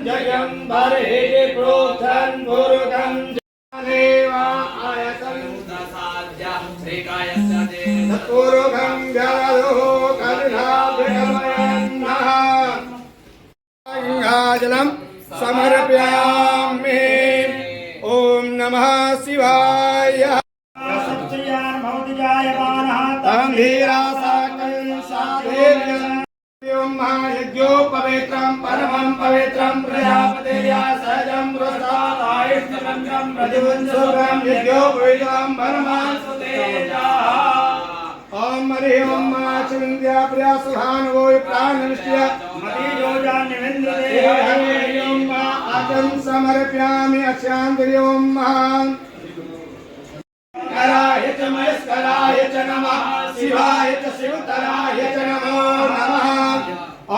गंजयं भरे प्रोथन गुरुगं देवा आयतं तत्पुरुषं जलो करुणाभ्यमयन्नः गङ्गाजलं समर्पयामि ॐ नमः शिवाय सच्चयान भवति जायमानः तं धीरासाकं साधेर्यं यज्ञो पवित्रं परमं पवित्रं प्रजापतेया सहजं प्रसादायुष्टमन्त्रं प्रतिबुद्धं यज्ञो पवित्रं परमं ॐ हरि ओम चिन्त्या प्रिया सुहानो प्राणनिष्ठया मतिजोजान् निवेन्द्रते हरि ओम आचम समर्पयामि अशान्ति ओम महान् कराय च मयस्कराय च नमः शिवाय च शिवतराय च नमो नमः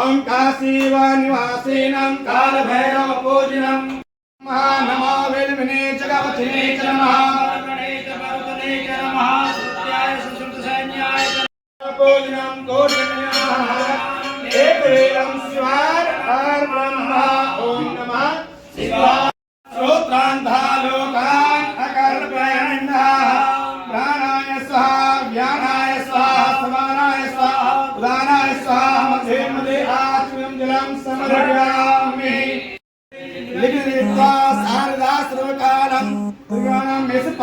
ॐ काशीवानिवासीनं कालभैरवपूजिनं नमो वेल्मिने जगवथिने च नमः पूजनं कोटिनमः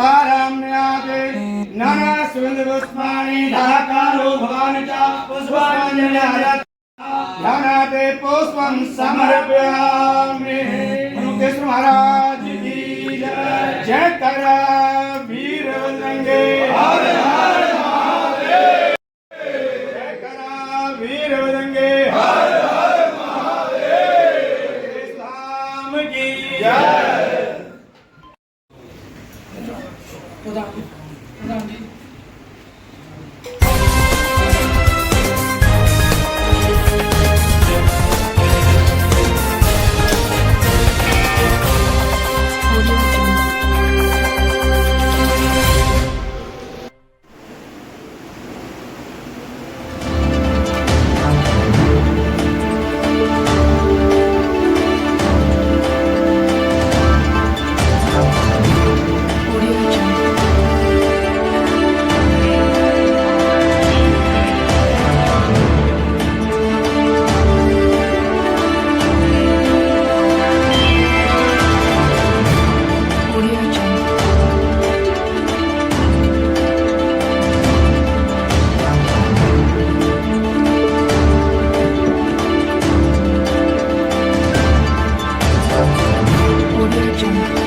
दुर्गाणां विस्फारां न्याते नाना सुगन्धपुष्पाणि ढाकारो भवानि च पुष्पाञ्जलिः ध्यानाते पुष्पं समर्पयामि मुक्तेश्वर महाराज की जय जय 真。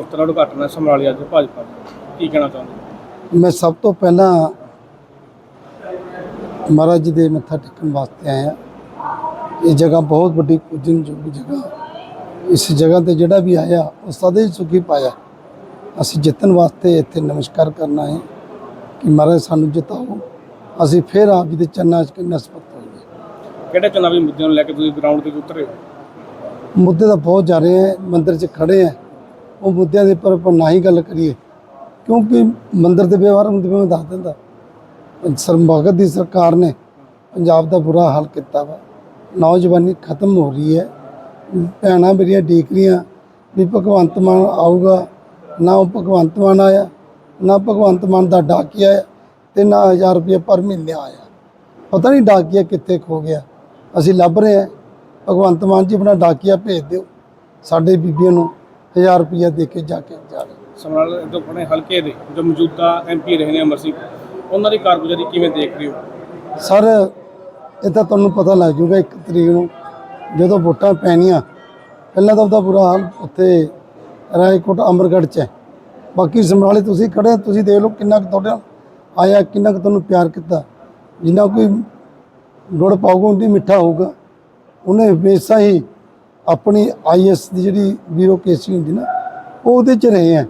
ਦਫ਼ਤਰਾਂ ਨੂੰ ਘਟਨਾ ਸੰਭਾਲੀ ਅੱਜ ਭਾਜਪਾ ਦੀ। ਕੀ ਕਹਿਣਾ ਚਾਹੁੰਦੇ ਮੈਂ ਸਭ ਤੋਂ ਪਹਿਲਾਂ ਮਹਾਰਾਜ ਜੀ ਦੇ ਮੱਥਾ ਟੇਕਣ ਵਾਸਤੇ ਆਇਆ। ਇਹ ਜਗ੍ਹਾ ਬਹੁਤ ਵੱਡੀ ਪੂਜਨਯੋਗ ਜਗ੍ਹਾ। ਇਸ ਜਗ੍ਹਾ ਤੇ ਜਿਹੜਾ ਵੀ ਆਇਆ ਉਹ ਸਦਾ ਹੀ ਸੁਖੀ ਪਾਇਆ। ਅਸੀਂ ਜਿੱਤਣ ਵਾਸਤੇ ਇੱਥੇ ਨਮਸਕਾਰ ਕਰਨਾ ਹੈ ਕਿ ਮਹਾਰਾਜ ਸਾਨੂੰ ਜਿਤਾਓ। ਅਸੀਂ ਫਿਰ ਆਪ ਜੀ ਦੇ ਚਰਨਾਂ 'ਚ ਨਸਬਤ ਹੋਈਏ ਕਿਹੜੇ ਚੁਣਾਵੀ ਮੁੱਦਿਆਂ ਨੂੰ ਲੈ ਕੇ ਤੁਸੀਂ ਗਰਾਊਂਡ ਤੇ ਉਤਰੇ ਹੋ? ਮੁੱਦੇ ਤਾਂ ਬਹੁਤ ਜਾ ਰਹੇ ਹੈ ਮੰਦਿਰ 'ਚ ਖੜੇ ਹੈ। ਉਹ ਮੁੱਦਿਆਂ ਦੇ ਉੱਪਰ ਆਪਾਂ ਨਾ ਹੀ ਗੱਲ ਕਰੀਏ, ਕਿਉਂਕਿ ਮੰਦਰ ਦੇ ਵਿਵਹਾਰ ਹੁੰਦੇ ਮੈਂ ਦੱਸ ਦਿੰਦਾ ਸਰਮਗਤ ਦੀ ਸਰਕਾਰ ਨੇ ਪੰਜਾਬ ਦਾ ਬੁਰਾ ਹਾਲ ਕੀਤਾ ਵਾ। ਨੌਜਵਾਨੀ ਖਤਮ ਹੋ ਰਹੀ ਹੈ। ਭੈਣਾਂ ਮੇਰੀਆਂ ਡੀਕ ਰਹੀਆਂ ਵੀ ਭਗਵੰਤ ਮਾਨ ਆਊਗਾ, ਨਾ ਉਹ ਭਗਵੰਤ ਮਾਨ ਆਇਆ, ਨਾ ਭਗਵੰਤ ਮਾਨ ਦਾ ਡਾਕੀਆ ਆਇਆ ਤੇ ਨਾ 1000 ਰੁਪਏ ਪਰ ਮਹੀਨੇ ਆਇਆ। ਪਤਾ ਨਹੀਂ ਡਾਕੀਆ ਕਿੱਥੇ ਖੋ ਗਿਆ। ਅਸੀਂ ਲੱਭ ਰਹੇ ਹਾਂ। ਭਗਵੰਤ ਮਾਨ ਜੀ ਆਪਣਾ ਡਾਕੀਆ ਭੇਜ ਦਿਓ, ਸਾਡੇ ਬੀਬੀਆਂ ਨੂੰ। 1000 ਰੁਪਏ ਦੇ ਕੇ ਜਾ ਕੇ ਜਾਣ ਸਮਰਾਲ ਜੋ ਆਪਣੇ ਹਲਕੇ ਦੇ ਜੋ ਮੌਜੂਦਾ ਐਮਪੀ ਰਹੇ ਨੇ ਅਮਰ ਸਿੰਘ ਉਹਨਾਂ ਦੀ ਕਾਰਗੁਜ਼ਾਰੀ ਕਿਵੇਂ ਦੇਖ ਰਹੇ ਹੋ? ਸਰ ਇਹ ਤਾਂ ਤੁਹਾਨੂੰ ਪਤਾ ਲੱਗ ਜੂਗਾ ਇੱਕ ਤਰੀਕ ਨੂੰ ਜਦੋਂ ਵੋਟਾਂ ਪੈਣੀਆਂ ਪਹਿਲਾਂ ਤਾਂ ਉਹਦਾ ਬੁਰਾ ਹਾਲ ਉੱਥੇ ਰਾਏਕੋਟ ਅਮਰਗੜ੍ਹ 'ਚ ਹੈ। ਬਾਕੀ ਸਮਰਾਲੇ ਤੁਸੀਂ ਖੜੇ ਤੁਸੀਂ ਦੇਖ ਲਓ ਕਿੰਨਾ ਕੁ ਤੁਹਾਡੇ ਆਇਆ ਕਿੰਨਾ ਕੁ ਤੁਹਾਨੂੰ ਪਿਆਰ ਕੀਤਾ। ਜਿੰਨਾ ਕੋਈ ਗੁੜ ਪਾਊਗਾ ਉਨੀ ਮਿੱਠਾ ਹੋਊਗਾ। ਉਹਨੇ ਹਮੇਸ਼ਾ ਹੀ ਆਪਣੀ ਆਈਐਸ ਦੀ ਜਿਹੜੀ ਬਿਊਰੋਕ੍ਰੇਸੀ ਹੁੰਦੀ ਨਾ, ਉਹ ਉਹਦੇ 'ਚ ਰਹੇ ਆ।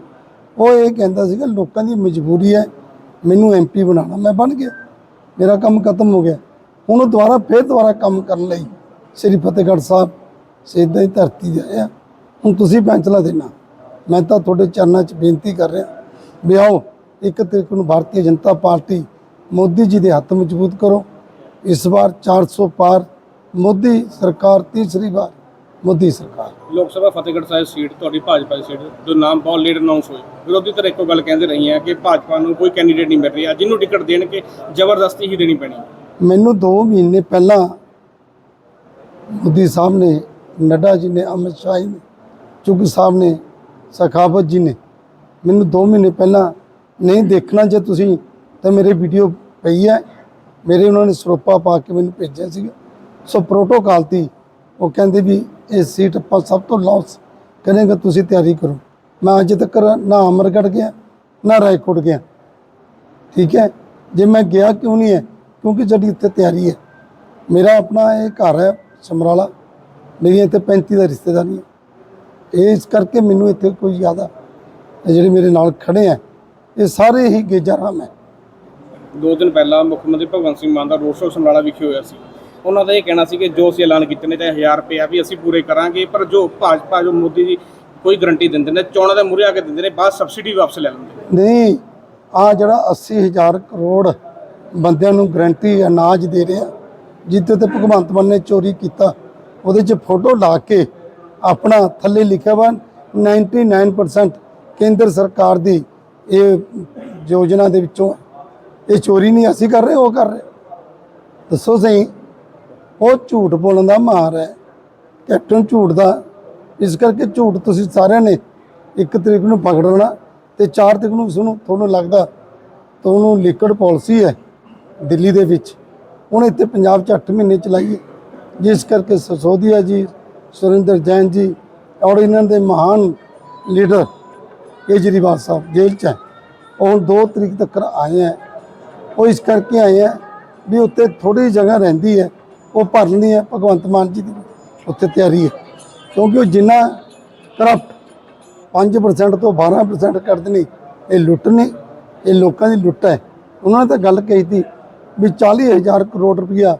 ਉਹ ਇਹ ਕਹਿੰਦਾ ਸੀਗਾ, ਲੋਕਾਂ ਦੀ ਮਜਬੂਰੀ ਹੈ, ਮੈਨੂੰ ਐਮਪੀ ਬਣਾਉਣਾ। ਮੈਂ ਬਣ ਗਿਆ। ਮੇਰਾ ਕੰਮ ਖਤਮ ਹੋ ਗਿਆ। ਹੁਣ ਉਹ ਦੁਬਾਰਾ ਫਿਰ ਦੁਬਾਰਾ ਕੰਮ ਕਰਨ ਲਈ ਸ੍ਰੀ ਫਤਿਹਗੜ੍ਹ ਸਾਹਿਬ ਸਿੱਧਾ ਹੀ ਧਰਤੀ ਤੇ ਆਇਆ ਹੁਣ ਤੁਸੀਂ ਫੈਸਲਾ ਦੇਣਾ। ਮੈਂ ਤਾਂ ਤੁਹਾਡੇ ਚਰਨਾਂ 'ਚ ਬੇਨਤੀ ਕਰ ਰਿਹਾ। ਵੀ ਆਓ, ਇੱਕ ਤਰੀਕ ਨੂੰ ਭਾਰਤੀ ਜਨਤਾ ਪਾਰਟੀ ਮੋਦੀ ਜੀ ਦੇ ਹੱਥ ਮਜ਼ਬੂਤ ਕਰੋ। ਇਸ ਵਾਰ 400 ਪਾਰ ਮੋਦੀ ਸਰਕਾਰ ਤੀਸਰੀ ਵਾਰ ਮੋਦੀ ਸਰਕਾਰ। ਲੋਕ ਸਭਾ ਫਤਿਹਗੜ੍ਹ ਸਾਹਿਬ ਸੀਟ ਤੁਹਾਡੀ ਭਾਜਪਾ ਦੀ ਸੀਟ ਜੋ ਨਾਮ ਬਹੁਤ ਲੇਟ ਅਨਾਉਂਸ ਹੋਏ ਵਿਰੋਧੀ ਧਿਰ ਇੱਕੋ ਗੱਲ ਕਹਿੰਦੇ ਰਹੀ ਹੈ ਕਿ ਭਾਜਪਾ ਨੂੰ ਕੋਈ ਕੈਂਡੀਡੇਟ ਨਹੀਂ ਮਿਲ ਰਿਹਾ। ਜਿਹਨੂੰ ਟਿਕਟ ਦੇਣਗੇ ਜ਼ਬਰਦਸਤੀ ਹੀ ਦੇਣੀ ਪੈਣੀ। ਮੈਨੂੰ 2 ਮਹੀਨੇ ਪਹਿਲਾਂ ਮੋਦੀ ਸਾਹਿਬ ਨੇ ਨੱਡਾ ਜੀ ਨੇ ਅਮਿਤ ਸ਼ਾਹ ਜੀ ਨੇ ਚੁਗ ਸਾਹਿਬ ਨੇ ਸਖਾਵਤ ਜੀ ਨੇ ਮੈਨੂੰ 2 ਮਹੀਨੇ ਪਹਿਲਾਂ ਨਹੀਂ ਦੇਖਣਾ ਜੇ ਤੁਸੀਂ ਤਾਂ ਮੇਰੇ ਵੀਡੀਓ ਪਈ ਹੈ। ਮੇਰੇ ਉਹਨਾਂ ਨੇ ਸਰੋਪਾ ਪਾ ਕੇ ਮੈਨੂੰ ਭੇਜਿਆ ਸੀਗਾ। ਸੋ ਪ੍ਰੋਟੋਕਾਲ ਤੀ ਉਹ ਕਹਿੰਦੇ ਵੀ ਇਹ ਸੀਟ ਆਪਾਂ ਸਭ ਤੋਂ ਲਾਸ ਕਰੇਗਾ, ਤੁਸੀਂ ਤਿਆਰੀ ਕਰੋ। ਮੈਂ ਅੱਜ ਤੱਕ ਨਾ ਅਮਰਗੜ੍ਹ ਗਿਆ, ਨਾ ਰਾਏਕੋਟ ਗਿਆ। ਠੀਕ ਹੈ? ਜੇ ਮੈਂ ਗਿਆ ਕਿਉਂ ਨਹੀਂ ਹੈ? ਕਿਉਂਕਿ ਸਾਡੀ ਇੱਥੇ ਤਿਆਰੀ ਹੈ। ਮੇਰਾ ਆਪਣਾ ਇਹ ਘਰ ਹੈ, ਸਮਰਾਲਾ। ਮੇਰੀਆਂ ਇੱਥੇ 35 ਦਾ ਰਿਸ਼ਤੇਦਾਰੀਆਂ ਇਹ ਇਸ ਕਰਕੇ ਮੈਨੂੰ ਇੱਥੇ ਕੋਈ ਜ਼ਿਆਦਾ ਇਹ ਜਿਹੜੇ ਮੇਰੇ ਨਾਲ ਖੜੇ ਆ ਇਹ ਸਾਰੇ ਹੀ ਗੇਜਾ ਰਾਮ ਹੈ। ਦੋ ਦਿਨ ਪਹਿਲਾਂ ਮੁੱਖ ਮੰਤਰੀ ਭਗਵੰਤ ਸਿੰਘ ਮਾਨ ਦਾ ਰੋਡ ਸ਼ੋਅ ਸਮਰਾਲਾ ਵਿਖੇ ਹੋਇਆ ਸੀ। ਉਹਨਾਂ ਦਾ ਇਹ ਕਹਿਣਾ ਸੀ ਕਿ ਜੋ ਅਸੀਂ ਐਲਾਨ ਕੀਤੇ ਨੇ, ਚਾਹੇ 1000 ਰੁਪਏ ਵੀ ਅਸੀਂ ਪੂਰੇ ਕਰਾਂਗੇ, ਪਰ ਜੋ ਭਾਜਪਾ, ਜੋ ਮੋਦੀ ਜੀ ਕੋਈ ਗਰੰਟੀ ਦਿੰਦੇ ਨੇ, ਚੋਣਾਂ ਦੇ ਮੂਹਰੇ ਆ ਕੇ ਦਿੰਦੇ ਨੇ, ਬਾਅਦ ਸਬਸਿਡੀ ਵਾਪਸ ਲੈ ਲੈਂਦੇ ਨੇ। ਨਹੀਂ ਆ ਜਿਹੜਾ 80000 ਕਰੋੜ ਬੰਦਿਆਂ ਨੂੰ ਗਰੰਟੀ ਅਨਾਜ ਦੇ ਰਿਹਾ ਜਿੱਤੇ ਤੇ ਭਗਵੰਤ ਮਾਨ ਨੇ ਚੋਰੀ ਕੀਤਾ, ਉਹਦੇ 'ਚ ਫੋਟੋ ਲਾ ਕੇ ਆਪਣਾ ਥੱਲੇ ਲਿਖਿਆ ਵਾ 99% ਕੇਂਦਰ ਸਰਕਾਰ ਦੀ ਇਹ ਯੋਜਨਾ ਦੇ ਵਿੱਚੋਂ ਇਹ ਚੋਰੀ ਨਹੀਂ ਅਸੀਂ ਕਰ ਰਹੇ, ਉਹ ਕਰ ਰਹੇ ਦੱਸੋ ਸਹੀ ਉਹ ਝੂਠ ਬੋਲਣ ਦਾ ਮਾਰ ਹੈ। ਕੈਪਟਨ ਝੂਠ ਦਾ। ਇਸ ਕਰਕੇ ਝੂਠ ਤੁਸੀਂ ਸਾਰਿਆਂ ਨੇ ਇੱਕ ਤਰੀਕ ਨੂੰ ਪਕੜਨਾ ਤੇ 4 ਤਰੀਕ ਨੂੰ ਤੁਹਾਨੂੰ ਤੁਹਾਨੂੰ ਲੱਗਦਾ ਤੁਹਾਨੂੰ ਲਿਕਡ ਪਾਲਿਸੀ ਹੈ ਦਿੱਲੀ ਦੇ ਵਿੱਚ। ਹੁਣ ਇੱਥੇ ਪੰਜਾਬ 'ਚ 8 ਮਹੀਨੇ ਚਲਾਈਏ। ਜਿਸ ਕਰਕੇ ਸਸੋਦੀਆ ਜੀ, ਸੁਰਿੰਦਰ ਜੈਨ ਜੀ ਔਰ ਇਹਨਾਂ ਦੇ ਮਹਾਨ ਲੀਡਰ ਕੇਜਰੀਵਾਲ ਸਾਹਿਬ ਜੇਲ੍ਹ 'ਚ ਹੈ। ਉਹ 2 ਤਰੀਕ ਤੱਕ ਆਏ ਹੈ। ਉਹ ਇਸ ਕਰਕੇ ਆਏ ਹੈ ਵੀ ਉੱਤੇ ਥੋੜੀ ਜਗ੍ਹਾ ਰਹਿੰਦੀ ਹੈ। ਉਹ ਭਰਨੀ ਹੈ ਭਗਵੰਤ ਮਾਨ ਜੀ ਦੀ। ਉੱਥੇ ਤਿਆਰੀ ਹੈ। ਕਿਉਂਕਿ ਉਹ ਜਿੰਨਾ ਕਰਪਟ 5% ਤੋਂ 12% ਕਰਦੇ ਨੇ, ਇਹ ਲੁੱਟ ਨੇ, ਇਹ ਲੋਕਾਂ ਦੀ ਲੁੱਟ ਹੈ। ਉਹਨਾਂ ਨੇ ਤਾਂ ਗੱਲ ਕਹੀ ਸੀ ਵੀ 40000 ਕਰੋੜ ਰੁਪਇਆ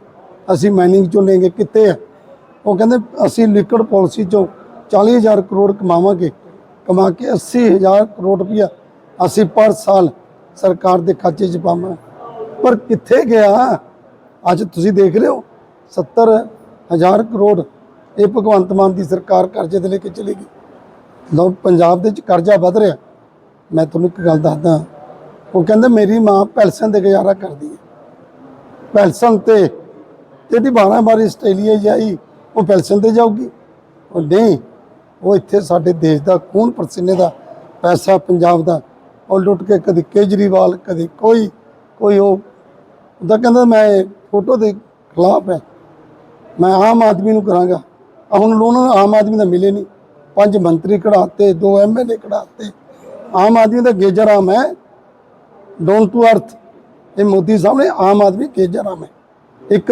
ਅਸੀਂ ਮਾਈਨਿੰਗ ਚੋਂ ਲੈਂਗੇ, ਕਿੱਥੇ ਹੈ? ਉਹ ਕਹਿੰਦੇ ਅਸੀਂ ਲਿਕਵਿਡ ਪਾਲਿਸੀ ਚੋਂ 40000 ਕਰੋੜ ਕਮਾਵਾਂਗੇ, ਕਮਾ ਕੇ 80000 ਕਰੋੜ ਰੁਪਇਆ ਅਸੀਂ ਪਰ ਸਾਲ ਸਰਕਾਰ ਦੇ ਖਾਤੇ 'ਚ ਪਾਵਾਂ ਪਰ ਕਿੱਥੇ ਗਿਆ? ਅੱਜ ਤੁਸੀਂ ਦੇਖ ਰਹੇ ਹੋ 70000 ਕਰੋੜ ਇਹ ਭਗਵੰਤ ਮਾਨ ਦੀ ਸਰਕਾਰ ਕਰਜ਼ੇ ਤੇ ਲੈ ਕੇ ਚਲੇਗੀ ਲੋ ਪੰਜਾਬ ਦੇ ਵਿੱਚ ਕਰਜ਼ਾ ਵੱਧ ਰਿਹਾ। ਮੈਂ ਤੁਹਾਨੂੰ ਇੱਕ ਗੱਲ ਦੱਸਦਾ। ਉਹ ਕਹਿੰਦਾ, ਮੇਰੀ ਮਾਂ ਪੈਲਸਨ ਤੇ ਗੁਜ਼ਾਰਾ ਕਰਦੀ ਹੈ। ਪੈਲਸਨ ਤੇ ਜਿਹੜੀ 12 ਵਾਰੀ ਆਸਟ੍ਰੇਲੀਆ ਜਾਈ ਉਹ ਪੈਲਸਨ ਤੇ ਜਾਊਗੀ। ਉਹ ਨਹੀਂ, ਉਹ ਇੱਥੇ ਸਾਡੇ ਦੇਸ਼ ਦਾ ਖੂਨ ਪਰਸੀਨੇ ਦਾ, ਪੈਸਾ ਪੰਜਾਬ ਦਾ। ਉਹ ਲੁੱਟ ਕੇ ਕਦੇ ਕੇਜਰੀਵਾਲ, ਕਦੇ ਕੋਈ ਕੋਈ ਉਹ। ਉਹਦਾ ਕਹਿੰਦਾ, ਮੈਂ ਫੋਟੋ ਦੇ ਖਿਲਾਫ ਹੈ। ਮੈਂ ਆਮ ਆਦਮੀ ਨੂੰ ਕਰਾਂਗਾ। ਹੁਣ ਉਹਨਾਂ ਨੂੰ ਆਮ ਆਦਮੀ ਦਾ ਮਿਲੇ ਨਹੀਂ। ਪੰਜ ਮੰਤਰੀ ਕਢਾਤੇ, ਦੋ ਐਮਐਲਏ ਕਢਾਤੇ। ਆਮ ਆਦਮੀ ਦਾ ਗੇਜਰਾਮ ਹੈ। ਡੋਨ ਟੂ ਅਰਥ ਇਹ ਮੋਦੀ ਸਾਹਿਬ ਨੇ ਆਮ ਆਦਮੀ ਗੇਜਰਾਮ ਹੈ। ਇੱਕ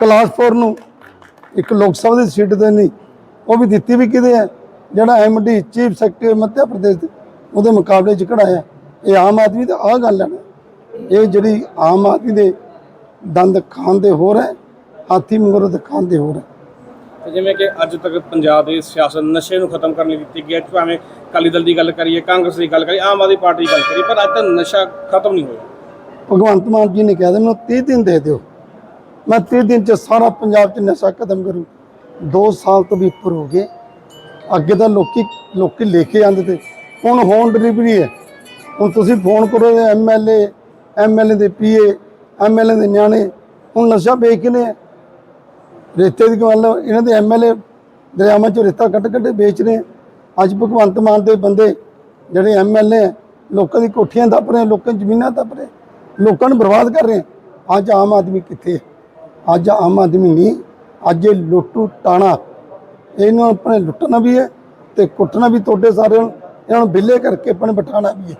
ਕਲਾਸ 4 ਨੂੰ ਇੱਕ ਲੋਕ ਸਭਾ ਦੀ ਸੀਟ ਦੇ ਨਹੀਂ ਉਹ ਵੀ ਦਿੱਤੀ ਵੀ ਕਿਹਦੇ ਹੈ? ਜਿਹੜਾ MD chief secretary Madhya Pradesh ਦੇ ਉਹਦੇ ਮੁਕਾਬਲੇ ਚ ਕਢਾਇਆ। ਇਹ ਆਮ ਆਦਮੀ ਦਾ ਆਹ ਗੱਲ ਹੈ ਇਹ ਜਿਹੜੀ ਆਮ ਆਦਮੀ ਦੇ ਦੰਦ ਖਾਣ ਦੇ ਹੋਰ ਹੈ ਹਾਥੀ ਮਗਰ ਦੇ ਖਾਣ ਦੇ ਹੋਰ। ਹੈ ਤੇ ਜਿਵੇਂ ਕਿ ਅੱਜ ਤੱਕ ਪੰਜਾਬ ਦੇ ਸਿਆਸਤ ਨਸ਼ੇ ਨੂੰ ਖਤਮ ਕਰਨ ਲਈ ਦਿੱਤੀ ਗਈ ਹੈ ਭਾਵੇਂ ਅਕਾਲੀ ਦਲ ਦੀ ਗੱਲ ਕਰੀਏ ਕਾਂਗਰਸ ਦੀ ਗੱਲ ਕਰੀਏ ਆਮ ਆਦਮੀ ਪਾਰਟੀ ਦੀ ਗੱਲ ਕਰੀਏ ਪਰ ਅੱਜ ਤੱਕ ਨਸ਼ਾ ਖਤਮ ਨਹੀਂ ਹੋਇਆ। ਭਗਵੰਤ ਮਾਨ ਜੀ ਨੇ ਕਿਹਾ ਮੈਨੂੰ 30 ਦਿਨ ਦੇ ਦਿਓ। ਮੈਂ 30 ਦਿਨ ਚ ਸਾਰਾ ਪੰਜਾਬ ਚ ਨਸ਼ਾ ਖਤਮ ਕਰੂੰ। 2 ਸਾਲ ਤੋਂ ਵੀ ਉੱਪਰ ਹੋ ਗਏ। ਅੱਗੇ ਤਾਂ ਲੋਕੀ ਲੋਕੀ ਲੈ ਕੇ ਆਉਂਦੇ ਤੇ ਹੁਣ ਹੋਮ ਡਿਲੀਵਰੀ ਹੈ। ਹੁਣ ਤੁਸੀਂ ਫੋਨ ਕਰੋ ਐਮਐਲਏ ਐਮਐਲਏ ਦੇ ਪੀਏ ਐਮਐਲਏ ਦੇ ਨਿਆਣੇ ਹੁਣ ਨਸ਼ਾ ਵੇਚਨੇ ਆ। ਰੇਤੇ ਦੀ ਗੱਲ, ਇਹਨਾਂ ਦੇ ਐਮਐਲਏ ਦਰਿਆਵਾਂ ਚੋਂ ਰੇਤਾ ਕੱਟ ਕੱਟ ਵੇਚ ਰਹੇ ਅੱਜ ਭਗਵੰਤ ਮਾਨ ਦੇ ਬੰਦੇ ਜਿਹੜੇ ਐਮਐਲਏ ਲੋਕਾਂ ਦੀ ਕੋਠੀਆਂ ਦੱਪ ਰਹੇ ਲੋਕਾਂ ਦੀ ਜ਼ਮੀਨਾਂ ਦੱਪ ਰਹੇ ਲੋਕਾਂ ਨੂੰ ਬਰਬਾਦ ਕਰ ਰਹੇ ਅੱਜ ਆਮ ਆਦਮੀ ਕਿੱਥੇ ਅੱਜ ਆਮ ਆਦਮੀ ਨਹੀਂ, ਅੱਜ ਇਹ ਲੁੱਟੂ ਟਾਣਾ। ਇਹਨੂੰ ਆਪਣੇ ਲੁੱਟਣਾ ਵੀ ਹੈ ਤੇ ਕੁੱਟਣਾ ਵੀ ਤੁਹਾਡੇ ਸਾਰਿਆਂ ਨੂੰ, ਇਹਨਾਂ ਨੂੰ ਬਿੱਲੇ ਕਰਕੇ ਆਪਣੇ ਬਿਠਾਣਾ ਵੀ ਹੈ।